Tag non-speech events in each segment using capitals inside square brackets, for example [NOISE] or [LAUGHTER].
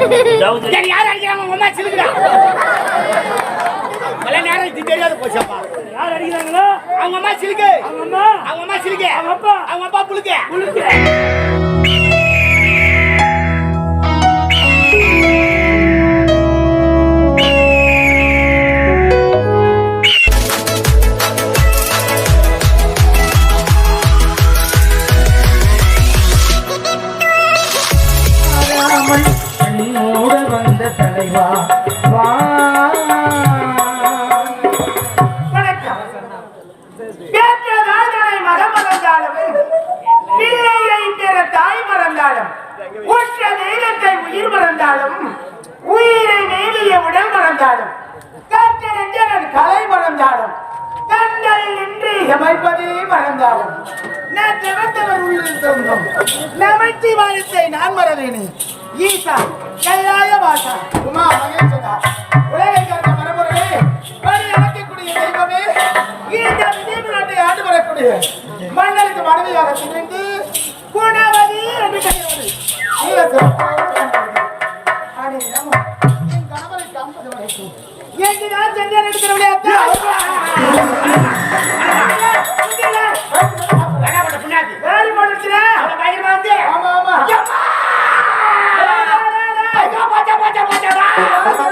சரி, யார் அடிக்கிறாங்க? உங்க அம்மா சிலுக்குறா பல நேரம் தெரியாது போச்சப்பா யார் அடிக்கிறாங்களோ அவங்க அம்மா சிலுக்கு அவங்க அம்மா அவங்க அம்மா சிலுக்கு அவங்க அப்பா. அவங்க அப்பா புழுக்க. உளுக்கு வந்த தலைவா வா. மறந்தாலும் தாய் மறந்தாலும் உற்ற தெய்வத்தை உயிர் மறந்தாலும் உயிரை நெய்திய உடல் மறந்தாலும் கற்ற கலை மறந்தாலும் கண்கள் நின்று மறந்தாலும் நான் திறந்தவர் உள்ளில் நமச்சி நான் மறவேனே. கீதா கைலாய பாஷா உமா மகேஸ்வரா உலகை காத்த மரபுரே வழி அழைக்கக்கூடிய தெய்வமே கீதா விஜய் நாட்டை ஆண்டு வரக்கூடிய மன்னருக்கு மனைவியாக திரிந்து குணவதி என்று கருவது என் கணவரை கம்பது வரைக்கும் எங்கு நான் சென்றேன் எடுக்கிறவளே போச்சா,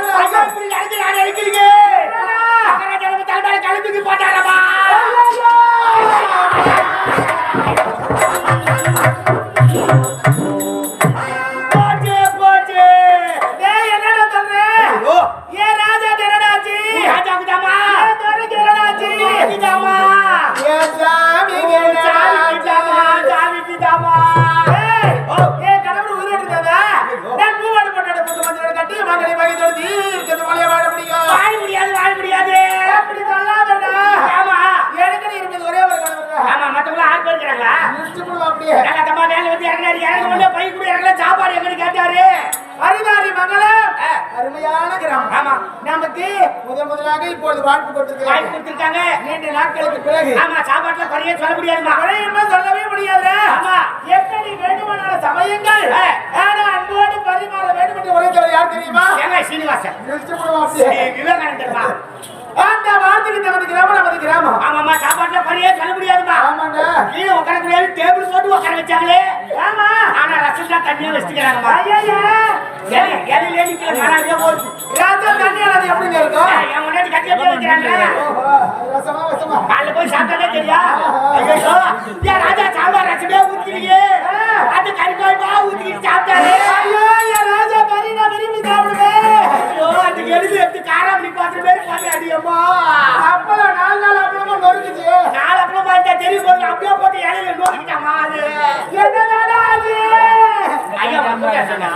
ஏய், விவேகானந்தர்மா. அந்த வார்த்தைக்கு நமது கிராமம் நமது கிராமம் ஆமாம்மா, சாப்பாட்டுல குறையே சொல்ல முடியாதும்மா. ஆமாங்க கீழே உட்கார முடியாது, டேபிள் போட்டு உட்கார வச்சாங்களே. ஆமா ஆனா ரசம் தான் தண்ணியா வச்சுக்கிறாங்கம்மா. ஐயா எலி, எலியிலே நிக்கிற மரம் போகுது. ராஜா தண்ணி அது எப்படிங்க இருக்கும் என் முன்னாடி கட்டி அப்படியே வைக்கிறாங்க. ரசமா ரசமா காலைல போய் சாப்பிட்டாலே தெரியா? ஐயோ, ஏன் ராஜா சாம்பார் ரசமே ஊத்திக்கிறீங்க? அந்த கறி குழம்பா ஊத்திக்கிட்டு சாப்பிட்டாரு. ஐயோ என் ராஜா கறி நான் விரும்பி சாப்பிடுவேன் அந்த எலும்பு எடுத்து காராமணி பாத்திரம் மாதிரி பாத்திரம் அடியம்மா. அப்பளம் நாலு நாள் அப்பளமா நொறுக்குச்சு நாலு அப்புறம் பார்த்தா தெரியும் போது அப்படியே போட்டு இலையில நோக்கிட்டாமா அது. என்னடா ஆச்சு? ஐயா, வந்துட்டா சொன்னா.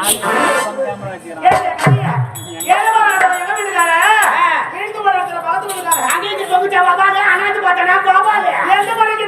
பாபாங்க, அண்ணாந்து பார்த்தானா கோபாலு. எந்த மணிக்கு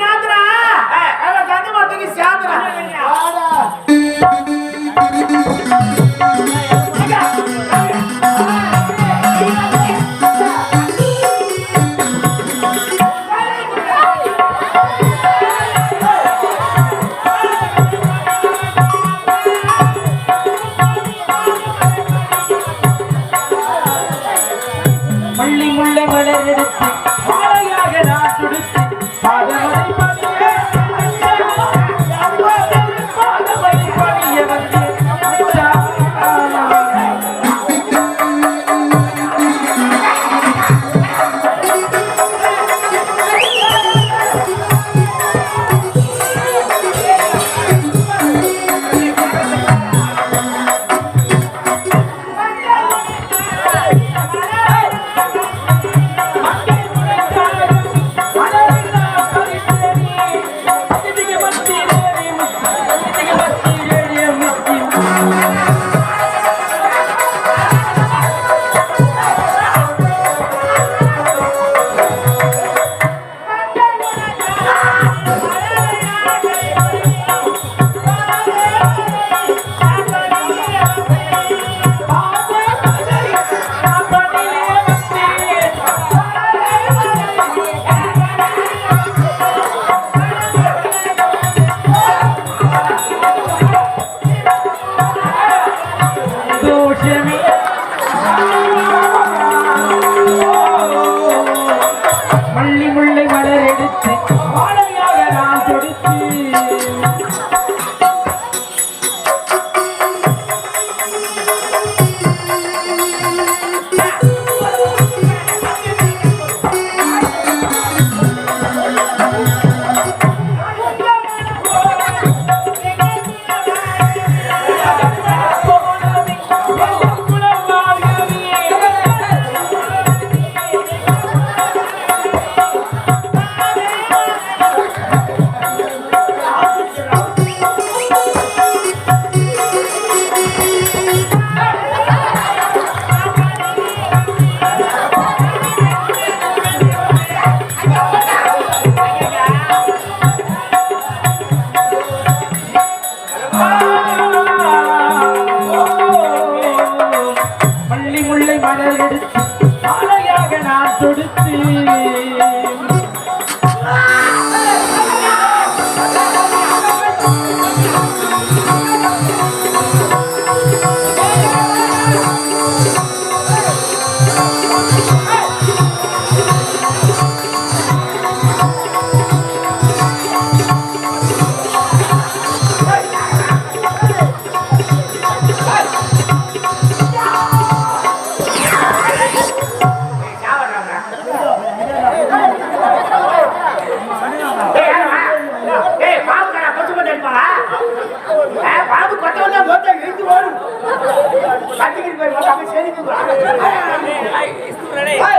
செதுக்கிட்டு வா.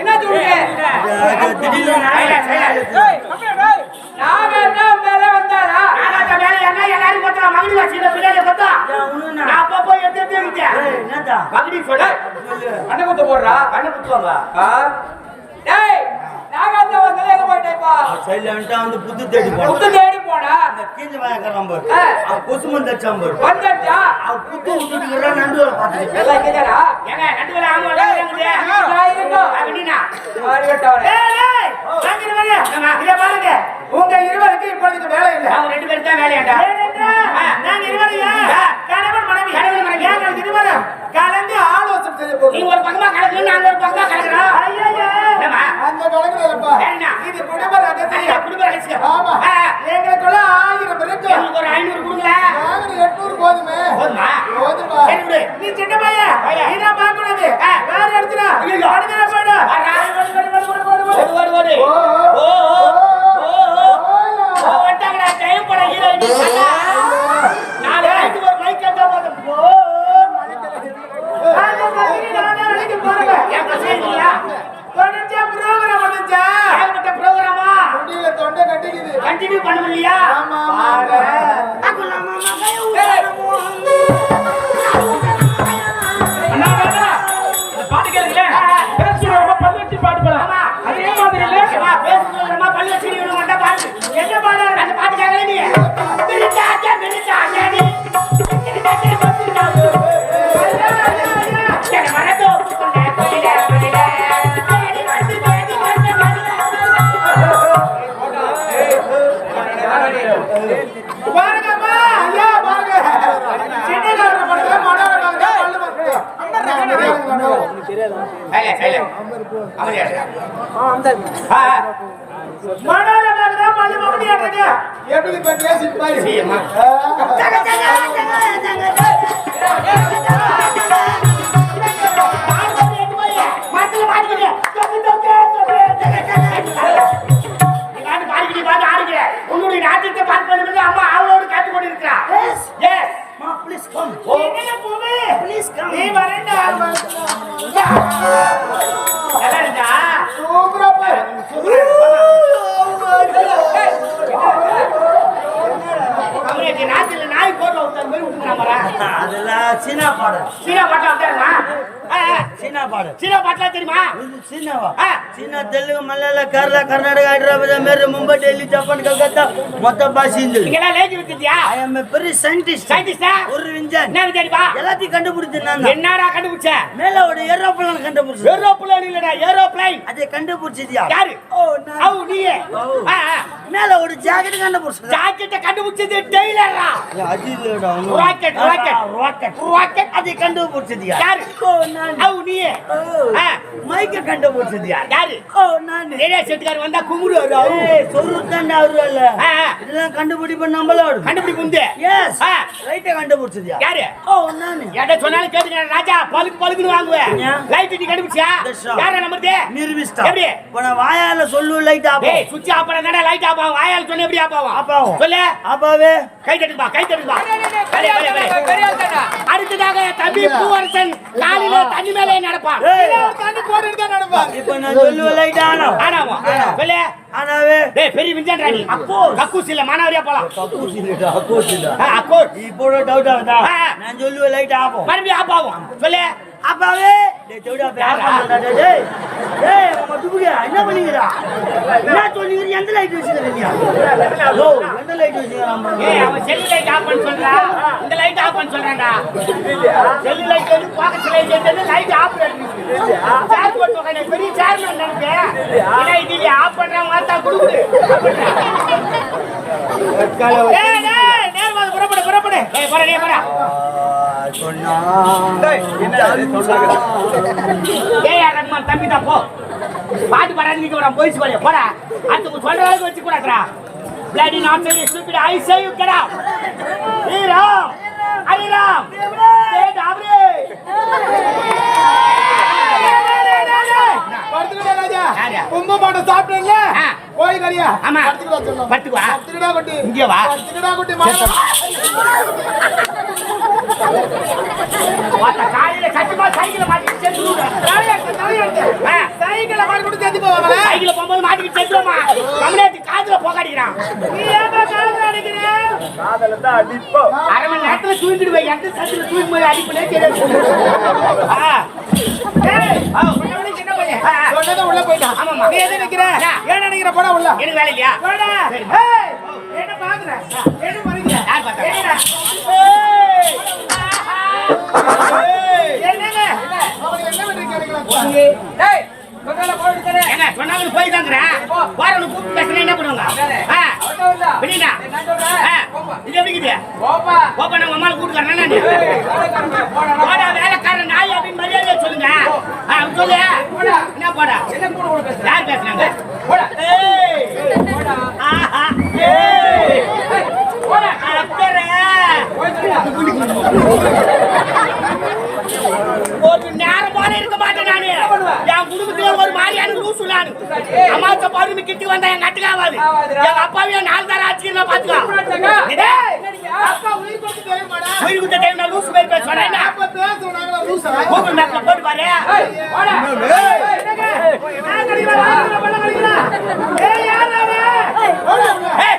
என்ன சொல்றீங்க சைலண்ட், சைலண்ட். நானாட்ட மேல என்ன எல்லாரும் கொத்துறா, மகுடி வச்சுக்கிட்ட பின்னாடி கொத்தா. நான் அப்பப்போ எடுத்து எடுத்து வைக்கிறேன். மகுடி சொல்லு. அண்ணன் குத்த போடுறா கண்ணு குத்துவாங்க. டேய் வந்து சைலண்டா வந்து புத்து தேடி போனான் புத்து தேடி போனா? கீஞ்ச வாயக்காரன் பாரு. அவன் கொசுமன் தச்சான் பாரு. வந்துட்டா அவன் புத்து விட்டுட்டு எல்லாம் ஏங்க, ஆமா, அப்படின்னா இதை பாருங்க. உங்க இருவருக்கு இப்பொழுது வேலை இல்லை அவங்க ரெண்டு பேரும் தான் வேலையாண்டா. நான். ஏன் கணவன் மனைவி கணவன் மனைவி. ஏன் இருவரும் கலந்து ஆலோசனை செய்ய போகிறோம் நீங்க ஒரு பக்கமா கலக்குறீங்க, நாங்க ஒரு பக்கமா கலக்குறோம். அந்த வேறென்ன? இது குடும்ப ரகசியம் குடும்ப ரகசியம். ஆமா எங்களுக்குள்ள ஆயிரம் இருக்கு எங்களுக்கு ஒரு ஐநூறு கொடுங்க. நாங்கள் எட்நூறு போதுமே போதுமா? நீ சின்ன பையன். இதான் பார்க்கக்கூடாது ஆ. வேற இடத்துல. அடுத்த போயிடு வரா. ஓடு, ஓடு, ஓடு, ஓடு, ஓடு, ஓடு. ஓடு, ஓடு, ஓடு. ஓ, ஓ, ஓ, ஓ, ஓ, ஓ. ஓ. ஓ, வந்துட்டாங்கடா, time பட heroine. நாலு மணிக்கு ஒரு mic கேட்டா போதும். ஓ, அந்த மாதிரி நானே அழைக்க போறேன். ஏன் பிரச்சனை இல்லையா? தொடர்ச்சியா program வந்துச்சா? ஏகப்பட்ட program ஆ? முடியல, தொண்டை continue பண்ண முடியலையா? மரத்துல மாட்டிக்கிட்டு. தொக்கு, தொக்கு, தொக்கு, தொக்கு, தொக்கு. நீ பாட்டு பாடிக்கிட்டு, பாட்டு ஆடிக்கிற. உன்னுடைய நாட்டியத்தை பார்த்து பண்ணும்போது அம்மா ஆவலோடு காத்துக் கொண்டிருக்கிறா. Yes. ஓ. நீ வரேன்டா. நல்லா இருக்கா? சூப்பரா பாரு. அவனுக்கு நாட்டுல நாய் போட்டோ விட்ட மாதிரி விட்டுக்கிறான் பாரேன். அதெல்லாம் சீனா பாடு சீனா பாட்டா விட்டாருமா? ஆ, ஆ. சீனா பாடு சீனா பாட்டுலாம் தெரியுமா? சீனாவா. சீனா தெலுங்கு மலையாள கேரளா கர்நாடகா ஹைதராபாத் மேரு மும்பை டெல்லி ஜப்பான் கல்கத்தா மொத்த பாஷை இந்த நீங்கெல்லாம் லேஜி வித்துட்டியா ஐ எம் பெரிய சயின்டிஸ்ட் சயின்டிஸ்டா ஒரு விஞ்சன் என்ன எல்லாத்தையும் கண்டுபிடிச்சு நான். என்னடா கண்டுபிடிச்ச? மேல ஒரு ஏரோப்ளேன் கண்டுபிடிச்சு ஏரோப்ளேன் இல்லடா ஏரோப்ளேன் அதை கண்டுபிடிச்சதியா யாரு? ஓ நான். நீயே. மேல ஒரு ஜாக்கெட் கண்டுபிடிச்சா ஜாக்கெட்டை கண்டுபிடிச்சது டெய்லரா? அது இல்லடா ராக்கெட் ராக்கெட் ராக்கெட் ராக்கெட் அதை கண்டுபிடிச்சது யார்? ஓ நான். அவ் நீ. மைக்க கண்டுபிடிச்சது யார்? யாரு? ஓ நான். ரேடியோ செட்டுக்காரர் வந்தா கும்பிடுவாரு அவரு ஏய் சொல்லுதாண்டா அவரு இல்ல. இதெல்லாம் கண்டுபிடிப்ப நம்மளோட. கண்டுபிடி முந்து எஸ் ஆ. ரைட்ட கண்டுபிடிச்சது யார்? ஓ நான். எதை சொன்னாலும் கேட்டுக்க ராஜா பழுக்கு பழுக்குன்னு வாங்குவேன்? லைட் நீ கண்டுபிடிச்சா. யார நம்பருது நிரூபிஸ்டா எப்படி? இப்ப நான் வாயால சொல்லு லைட் டேய் சுவிட்ச் ஆஃப் பண்ணா லைட் ஆஃப் ஆகும் வாயால் சொன்ன எப்படி ஆஃப் ஆகும். சொல்லு. அப்பாவே. கை தட்டுப்பா கை தட்டுப்பா. அடுத்ததாக தம்பி பூவரசன் காலில தண்ணி மேலே நடப்பான். தண்ணி தான் நடப்பான். இப்ப நான் சொல்லு லைட் ஆனா ஆனாவா சொல்லு. ஆனாவே. டேய் பெரிய விஞ்சன் ராணி. அப்போ. கக்கூஸ் இல்ல மானவரியா போலாம். கக்கூசிடா கக்கூசிடா ஆ, அக்கோட் இப்போ டவுட். நான் சொல்லுவேன் லைட் ஆகும் மறுபடியும் சொல்லு. அப்பாவே. டேய் தேவடா பேசாமடா டேய் டேய் நம்ம துபுடியா என்ன பண்ணிக்கிறா? என்ன சொல்லிங்க எந்த லைட் எந்த லைட் வச்சிருக்கான் ஏய் அவன் செல்லு லைட் ஆஃப் பண்ண சொல்றான் இந்த லைட் ஆஃப் பண்ண சொல்றான்டா. செல்லு லைட் வந்து பாக்கெட் லைட் வந்து லைட் ஆஃப் பண்ணி. சார்ஜ் போட்டு பெரிய சார்ஜ் நினைப்பேன் ஏன்னா இது? ஆஃப் வார்த்தா [LAUGHS] ஏய் டேய் புறப்படு புறப்படு. ஏய் போற டேய் போற தம்பி தான் போ. பாட்டு பாடாது நீங்க வர போயிச்சு போறியா போடா. அடுத்து சொல்ற அளவுக்கு வச்சு கூடாதுடா bloody not say stupid I say you get out hey Ram Hari Ram டே டாப்ரே படுத்துக்கிட்டா ராஜா. யாரு? கும்ப மாட்ட சாப்பிட்டேன்ல ஆ. போய் கரியா ஆமா. படுத்துக்கிட்டா சொல்லலாம் பட்டு வா படுத்துக்கிட்டா குட்டி. இங்கே வா. படுத்துக்கிட்டா குட்டி காலையில சத்தியமா சைக்கிள மாட்டிட்டு சைக்கிளை மாட்டி கொடுத்து சேர்த்து போவாங்களே சைக்கிள போகும்போது மாட்டிட்டு செத்துருமா கமலேத்தி காதுல போகாடிக்கிறான் நீ ஏமா காதல் அடிக்கிற அரை மணி நேரத்துல தூங்கிடுவேன் எந்த சத்துல தூக்கி போய் அடிப்பனே தெரியாது சின்ன பையன். சொன்னதை உள்ள போயிட்டான். ஆமாம்மா. நீ எது நிக்கிற? ஏன் நினைக்கிற? போடா உள்ள. எனக்கு வேலை இல்லையா போடா. என்ன பாக்குற? என்ன மறைக்கிற? யார் பார்த்தா? போய் தாங்கிறேன். போறவனை கூப்பிட்டு பேசுனா என்ன பண்ணுவாங்க? ஆ. இது எப்படி இருக்குது? கோப்பா நம்ம அம்மாவை கூப்பிட்டுக்கறேனா நானு? போடா, வேலைக்காரன் நாய் அப்படின்னு மரியாதையா சொல்லுங்க. சொல்லு. என்ன போடா? யார் பேசுனாங்க? ஏய். ஆஹா. ஏய். ஒரு நேரம் போல இருக்க மாட்டேன் நானு. என் குடும்பத்துல ஒரு மாதிரியான லூசு நானு அம்மாச்ச பாருன்னு கிட்டி வந்தா என் கட்டுக்காவாது எங்க அப்பாவையும் நாலு தர ஆச்சுன்னா பாத்துக்கோ. உயிர் டைம் நான் லூசு பேர்? கூகுள் மேப்ல போட்டு பாரு. ஏய், யார். ஏய்,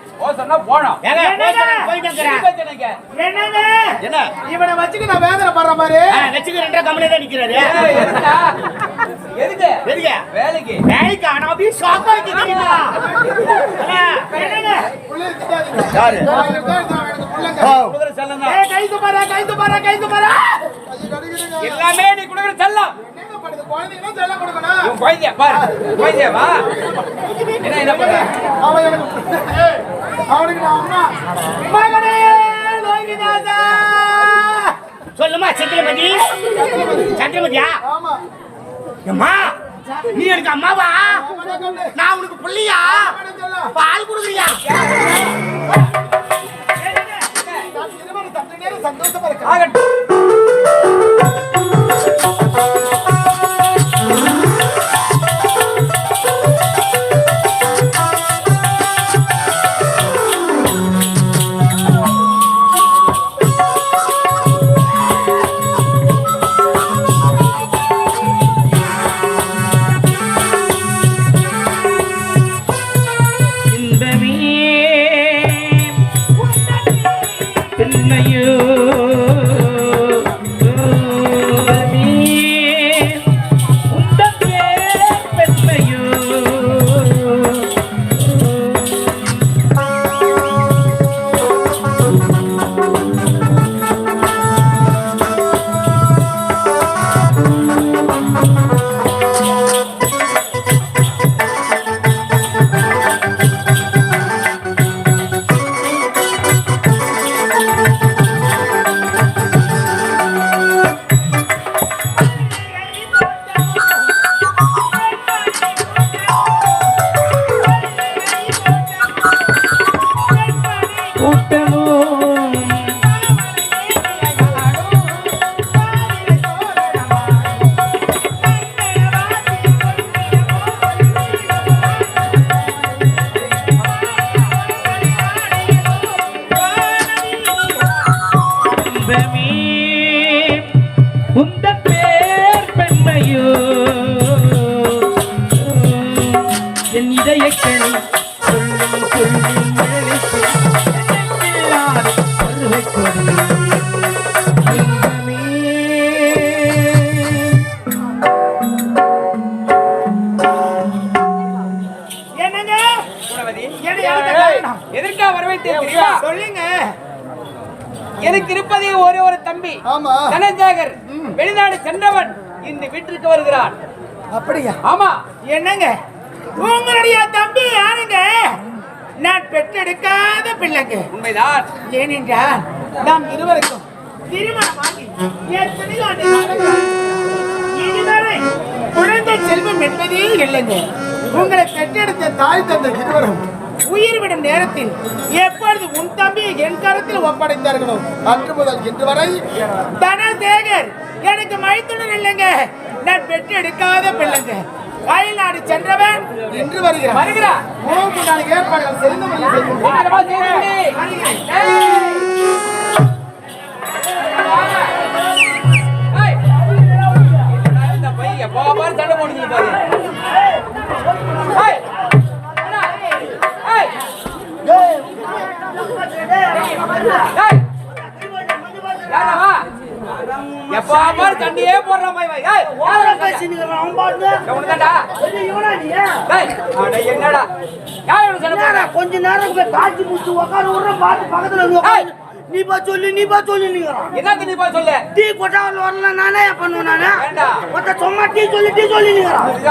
என்ன? இவனை வச்சுக்க நான் வேதனை படுற மாதிரி? வச்சுக்க ரெண்டரை கம்பெனி தான் நிக்கிறாரு. எதுக்கு? வேலைக்கு. ஆனா அப்படியே? புள்ள இருக்குதா? யாரு? எல்லாமே நீ கொடுக்குற செல்லம். குழந்தைங்கன்னா செல்லம் கொடுக்கணும். உன் குழந்தைய பாரு குழந்தைய வா என்ன என்ன பண்ற அவன் எனக்கு ஏய், அவனுக்கு நான் அம்மா மகனே லோகிதாசா சொல்லுமா சந்திரமதி சந்திரமதியா அம்மா நீ எனக்கு அம்மாவா. நான் உனக்கு புள்ளியா. பால் குடுக்குறியா சந்தோஷமா இருக்கேன் குணவதி என்னை அழைத்த காரணம்? எதற்கா வரவேற்றேன் தெரியுமா சொல்லுங்க. எனக்கு இருப்பதே ஒரே ஒரு தம்பி. தனஜாகர் வெளிநாடு சென்றவன். இந்த வீட்டிற்கு வருகிறான் அப்படியா? ஆமா. என்னங்க? உங்களுடைய தம்பி யாருங்க? நான் பெற்றெடுக்காத பிள்ளைங்க. உண்மைதான். ஏனென்றால் நாம் இருவருக்கும் திருமணமாகி எத்தனையோ இதுவரை குழந்தை செல்வம் என்பதே இல்லைங்க. உங்களை பெற்றெடுத்த தாய் தந்த இருவரும் உயிர் விடும் நேரத்தில் எப்பொழுது உன் தம்பியை என் கரத்தில் ஒப்படைத்தார்களோ? அன்று முதல் இன்று வரை தனசேகர் எனக்கு மைத்துனர் இல்லைங்க. நான் பெற்றெடுக்காத பிள்ளைங்க. வயநாடு சென்றவன் இன்று வருகிறான். வருகிறான். உணவுக்கு நான் ஏற்பாடுகள் செய்து முடியும் சீக்கிரமா எப்போ பாரு சண்டையே போடுறான் பையன். ஏய், யாரா சண்டை? அவன் பாருங்க உனதாண்டா? இவனா நீ ஏய், அட என்னடா யார் இவனை போடுறா? கொஞ்ச நேரம் போய் காட்சி முடிச்சு உட்கார விடுற பார்த்து பக்கத்துல உட்காரு. நீ பா சொல்லு நீ பா சொல்லு என்னத்த நீ போய் சொல்லு டீ கொட்டாவில் வரல நானே பண்ணுவேன் நானே. ஒருத்த சும்மா டீ சொல்லி டீ சொல்லி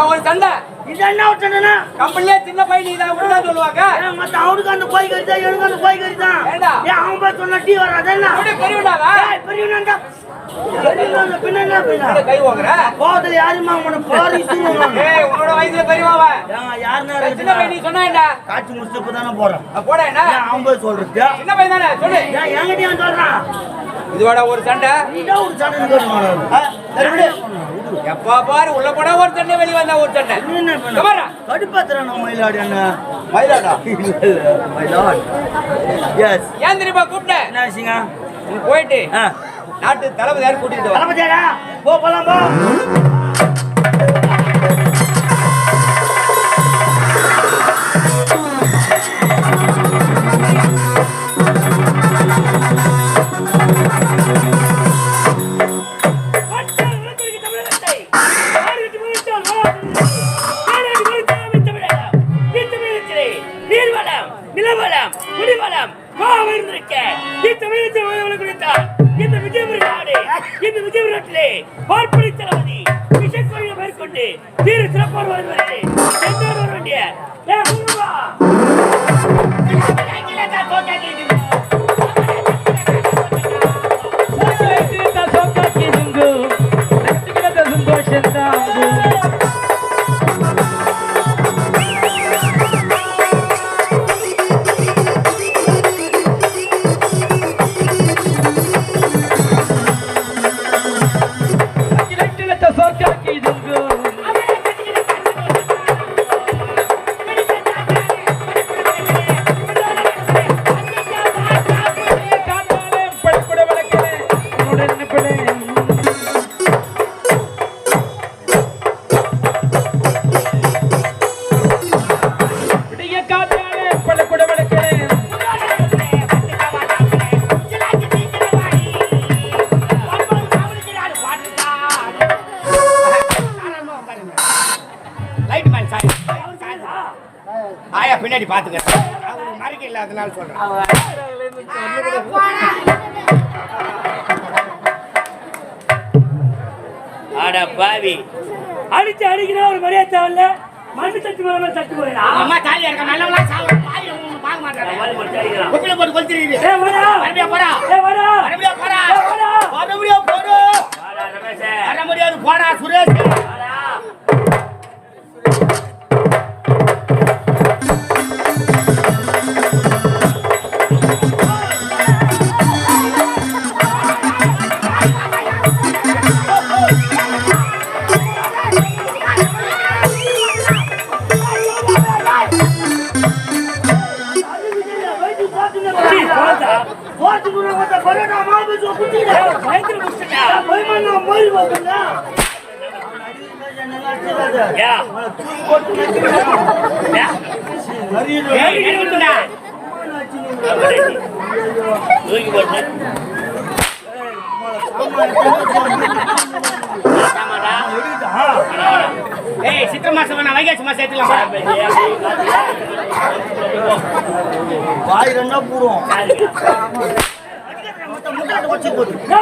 ஒரு சண்டை இது என்ன விட்டனா கம்பெனிலே சின்ன பையன் நீ தான் இப்படிதான் சொல்லுவாங்க மத்த அவனுக்கு அந்த கோய் கறிதா எனக்கு அந்த கோய் கறிதான் வேண்டாம். ஏன் அவன் போய் சொன்னா டீ வராது என்ன ஏய், பெரியவனாண்டா. என்ன கோவத்துல இசுருவாங்க. ஏய் உன்னோட வயசுல பெரியவாவ ஏங்க, யாருன்னா சின்ன பையன் நீ இருக்குதா? சொன்னா என்ன காட்சி முடிச்சுட்டு இப்பதானே போறேன். அஹ் போடா என்ன அவன் போய் சொல்றது? சின்ன பையன் தானே சொல்லு ஏன் என்கிட்ட ஏன் சொல்றான்? இதுவோட ஒரு சண்டை ஒரு. எப்பா பாரு உள்ள போனா ஒரு சண்டை வெளிய வந்தா ஒரு சண்டை என்ன. கடுப்பாத்துறானா மயிலாடி அண்ணா? மயிலாடா [LAUGHS] மயிலாட். Yes. ஏன் தெரியுமா கூப்பிட்டேன் என்ன விஷயங்க? போயிட்டு நாட்டு தளபதி யாரும் கூட்டிட்டு தளபதியாரா? போ, போலாம், போ. நீர்வளம் நிலவளம் குடிவளம் மாவிருந்திருக்க இத்தமிழத்தை குறித்தார் இந்த விஜயபுரி நாடு இந்த விஜயபுரத்திலே பார்ப்பனை தளபதி விஷக்கொழியை மேற்கொண்டு தீர சிறப்பாக வருவது எங்கோடு வர வேண்டிய பின்னாடி பாத்துக்க. அவங்களுக்கு மறைக்க இல்லாதனால சொல்றேன். அட பாவி. அடிச்சு அடிக்கிற ஒரு மரியாதை தேவையில்ல. மண்ணு தட்டு மேல தட்டு போயிடா அம்மா தாலியா இருக்க நல்லவங்களா சாவ பாய் உங்களுக்கு பார்க்க மாட்டாங்க. உங்களை போட்டு கொளுத்திருக்கீங்க. ஏ போடா. ஏ மறுபடியும் போடா. மறுபடியும் போடு. வாடா ரமேஷ். வர முடியாது போடா சுரேஷ்.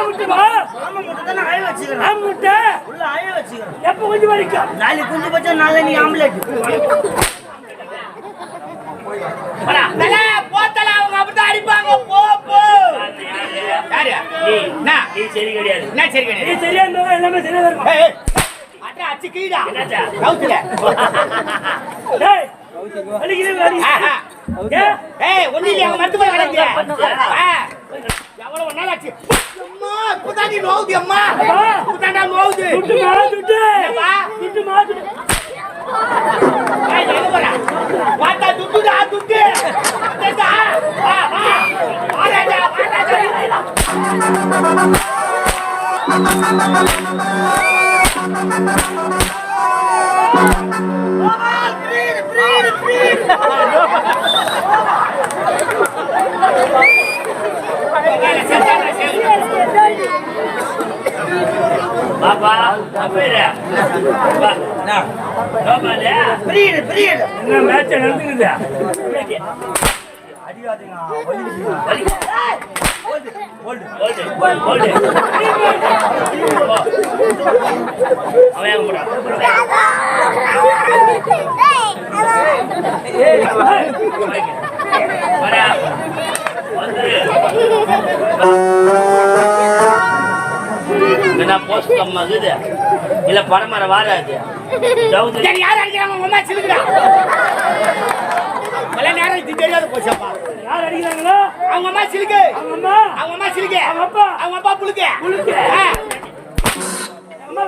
போட்டு நான் விட்டுமா ஆமா முட்டை தானே ஆய வச்சுக்கிறேன் நான் முட்டை உள்ள ஆய வச்சுக்கிறேன் எப்ப கொஞ்சம் வரைக்கும் நாளைக்கு குஞ்சு பச்சா நாளை நீ ஆம்லேட் போத்தல, அவங்க அப்படித்தான் அடிப்பாங்க, போ, போ. நீ? நீ சரி கிடையாது. என்ன சரி நீ கிடையாது? சரியா இருந்தா எல்லாமே சரியா இருக்கும்? கவுத்துல. டேய் ஏய், இல்லையா, வேலைக்கு. எவ்வளவு நாள் ஆச்சு? அம்மா, இப்பதாண்டி நோவுது, அம்மா. இப்பதாண்டா நோவுது. துட்டு? துட்டுமா துட்டு ஏய், எங்க போற? வாத்தா, துட்டுடா, துட்டு. வா, வா. வா, ராஜா, வா, ராஜா. பாப்பா அப்பேரா பா பாப்பாலே பிரியடு பிரியடு என்ன மேட்ச் நடந்துக்குது அவன் வரா என்ன போஸ்ட் கம்மாகுது இல்ல பரமர வாராது சரி, யார் அடிக்கிறாங்க? உங்க அம்மா சிலுக்குறா. இவ்வளவு நேரம் இது தெரியாத போச்சப்பா. யார் அடிக்கிறாங்களோ அவங்க அம்மா சிலுக்கு. அவங்க அம்மா அவங்க அம்மா சிலுக்கு. அவங்க அப்பா. அவங்க அப்பா புழுக்கு. புழுக்கு. அம்மா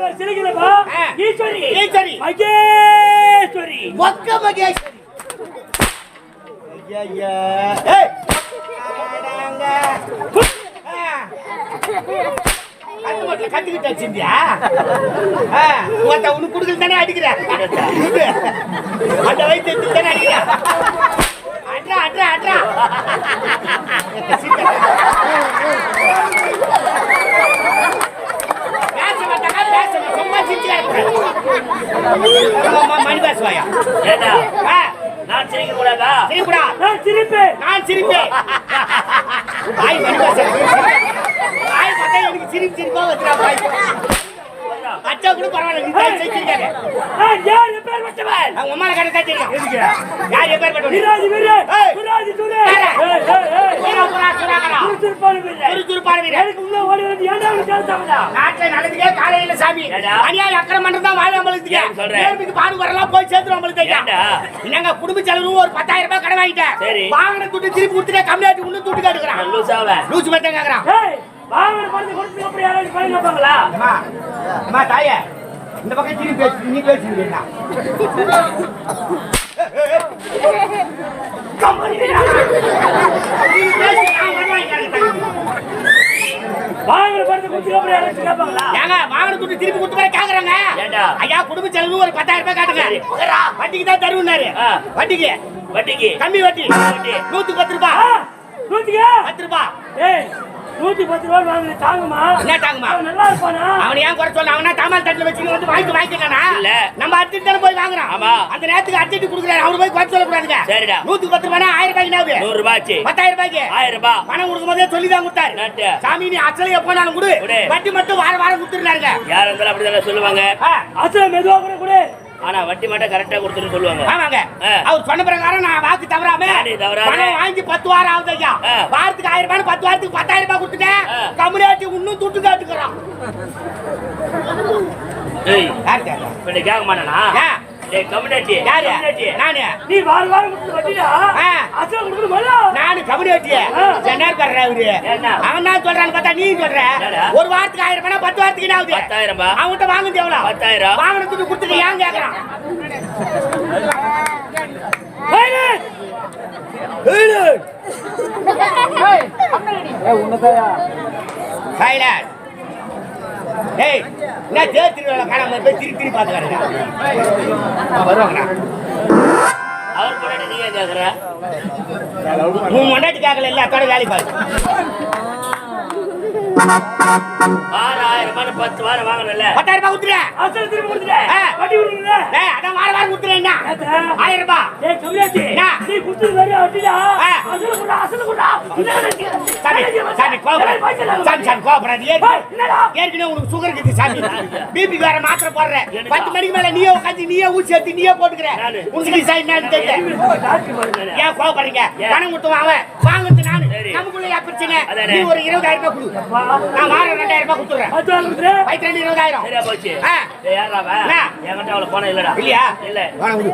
ஆ. ஈஸ்வரி ஈஸ்வரி. மகேஸ்வரி ஒக்க மகேஸ்வரி. ஐயா, ஏய். ஆடாங்க. கத்து மட்டும் கத்திக்கிட்டு வச்சிருந்தியா? ஒருத்தன் உனக்கு குடுக்கல தானே அடிக்கிற? குடு. அந்த எடுத்து தானே அடிக்கிற? அட்ரா, அட்ரா, அட்ரா. மணி பேசுவாயா? ஏடா ஆ, நான் சிரிக்க கூடாதா சிரிப்புடா. நான் சிரிப்பேன் நான் சிரிப்பேன் வாய் மணி பேச வாய் பார்த்தா எனக்கு சிரிப்பு சிரிப்பா வந்துடா வாய் அச்சா கூட பரவாயில்ல நீ தான் சிரிச்சிருக்காங்க நான் யார் எப்பேர் பட்டவன் அவங்க அம்மா கடை தான் யார் எப்பேர் பட்டவன் விராஜி வீரர். விராஜி யாரு? ஏய் ஏய் ஏய் வீரா புறா சுறாகரா. திருப்பான வீரர் துருதுருப்பான வீரர். எனக்கு உள்ள ஓடி வந்து ஏன்டா அவனுக்கு கேட்டாங்கடா நாட்டுல நடந்துக்கே காலையில சாமி? அநியாய அக்கறை பண்றது தான் வாழ நம்மளுக்கு ஏன் சொல்ற? நேர்மைக்கு பாடு வரலாம் போய் சேர்த்து நம்மளுக்கு ஏன்டா? என்னங்க குடும்ப செலவு ஒரு பத்தாயிரம் ரூபாய் கடன் வாங்கிட்டேன் சரி. வாங்கின துட்டு திருப்பி கொடுத்துட்டு கம்மியாட்டு இன்னும் துட்டு லூசாவ லூசு மட்டும் கேக்குறான் ஏய் வாங்கன பணத்தை கொடுத்து அப்படி யாராவது பணம் கேட்பாங்களா அம்மா தாயே இந்த பக்கம் திரும்பி பேசு நீ பேசுறீங்களா வாங்கன பணத்தை கொடுத்து அப்படி யாராவது கேட்பாங்களா ஏங்க வாங்கின துட்டு திருப்பி கொடுத்து வர கேக்குறாங்க? ஐயா குடும்ப செலவு ஒரு பத்தாயிரம் ரூபாய் காட்டுங்க. வட்டிக்கு தான் தருவனாரு. வட்டிக்கு. வட்டிக்கு. கம்மி வட்டி. நூத்தி பத்து ரூபாய் நூத்திக்கா? பத்து ரூபாய் நூத்தி பத்து ரூபாய் வாங்கின தாங்குமா? என்ன தாங்குமா? அவன் நல்லா இருப்பானா? அவனை ஏன் குறை சொல்ல? அவனா தாமல் தட்டுல வச்சுன்னு வந்து வாங்கி வாங்கிக்கிறானா இல்ல. நம்ம அடிச்சுட்டு தானே போய் வாங்குறான். ஆமா. அந்த நேரத்துக்கு அடிச்சுட்டு கொடுக்குறாரு. அவரு போய் குறை சொல்லக்கூடாதுங்க. சரிடா. நூத்தி பத்து ரூபாய் ஆயிரம் ரூபாய்க்கு என்ன? நூறு ரூபாய் ஆச்சு பத்தாயிரம் ரூபாய்க்கு? ஆயிரம் ரூபாய் பணம் கொடுக்கும் போதே சொல்லி தான் கொடுத்தாரு. சாமி நீ அசலைய போனாலும் கொடு. வட்டி மட்டும் வார வாரம் கொடுத்துருந்தாருங்க. யாரா இருந்தாலும் அப்படிதான் சொல்லுவாங்க. அசல மெதுவா கூட கூட. ஆனா வட்டி மட்டும் கரெக்டா கொடுத்துட்டு சொல்லுவாங்க ஆமாங்க. அவர் சொன்ன பிரகாரம் நான் வாக்கு தவறாம. பணம் வாங்கி பத்து வாரம் ஆகுது ஐயா. வாரத்துக்கு ஆயிரம் ரூபாய் பத்து வாரத்துக்கு பத்தாயிரம் ரூபாய் கொடுத்துட்டேன். கம்யூனிட்டி இன்னும் துட்டு காட்டுக்கிறான் கேட்க மாட்டானா கம்யூனிட்டி யாரு? கம்யூனிட்டி நானு. நீ வார வாரம் நானு கம்யூனிட்டி. ஜனார் பண்ற அவரு என்ன? அவன் தான் சொல்றான்னு பார்த்தா நீ சொல்ற? ஒரு வாரத்துக்கு ஆயிரம் ரூபாய் பத்து வாரத்துக்கு என்ன ஆகுது? பத்தாயிரம்? ரூபாய் அவன்கிட்ட வாங்குது எவ்வளவு பத்தாயிரம். வாங்கின துட்டு கொடுத்துட்டு ஏன் சைலண்ட் ஏய் என்ன தேர் திருவிழா காணாம போய் திரு திரு பார்த்துக்காருங்க வருவாங்கண்ணா அவர் பொண்டாட்டி நீங்க கேக்குற? உன் மண்டாட்டி கேட்கல எல்லாத்தோட வேலை பாரு. ஆயிரம் ரூபாய் பத்து வாரம் வாங்கணும்ல. பத்தாயிரம் ரூபாய் கொடுத்துறேன் அசல் திரும்ப கொடுத்துட்டேன் ஆ. வட்டி கொடுக்குறீங்க ஏய் அதான் வார வாரம் கொடுத்துறேன் ஆயிரம் ரூபாய். ஏய் கம்மியாச்சு என்ன? நீ குடுத்து வரையா வட்டிடா ஆ. அசல் குடா அசல் குடா சாமி சாமி கோபப்படாது சாமி சாமி கோபப்படாது ஏற்கனவே ஏற்கனவே உனக்கு சுகர் இருக்குது சாமி. பிபி வேற மாத்திரை எனக்கா? பத்து மணிக்கு மேல நீயே உட்காந்து நீயே ஊசி எடுத்து நீயே போட்டுக்கிற. உனக்கு சார் என்னன்னு தெரியல. ஏன்? பணம் கொடுத்துவான் அவன் வாங்குறது. நமக்குள்ள ஏன் பிரச்சனை. நீ ஒரு இருபதாயிரம் ரூபாய் கொடு. நான் வாரம் ரெண்டாயிரம் ரூபாய் கொடுத்துறேன் பத்து ரெண்டு இருபதாயிரம். சரியா போச்சு? என்கிட்ட அவ்வளவு பணம் இல்லடா. இல்லையா? இல்ல. வாங்க கொடு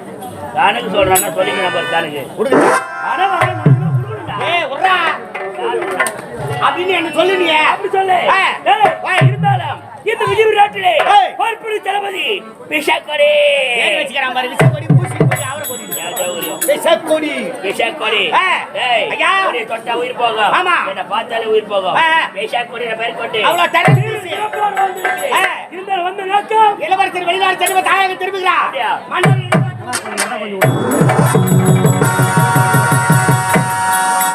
கணக்கு சொல்றான்னா சொல்லிக்கிறேன் பாரு கணக்கு கொடுங்க பணம் வாங்க நான் கொடுக்கணும்டா. ஏய் விட்றா. அப்படின்னு என்ன சொல்லுனீங்க அப்படி சொல்லு. இருந்தாலும் இந்த விஜய். பொறுப்புடி தளபதி விஷக்கொடி. வச்சுக்கிறான் பாரு விசக்கொடி பூசி விஷக்கொடி. ஏய் ஐயா. கொடி தொட்டா உயிர் போகும். ஆமா. என்ன பார்த்தாலே உயிர் போகும். விஷக்கொடி பேர் கொண்டு அவ்வளவு வந்த நோக்கம் இளவரசர் வெளிநாடு செல்வ தாயகம் திரும்புகிறார்? மன்னர்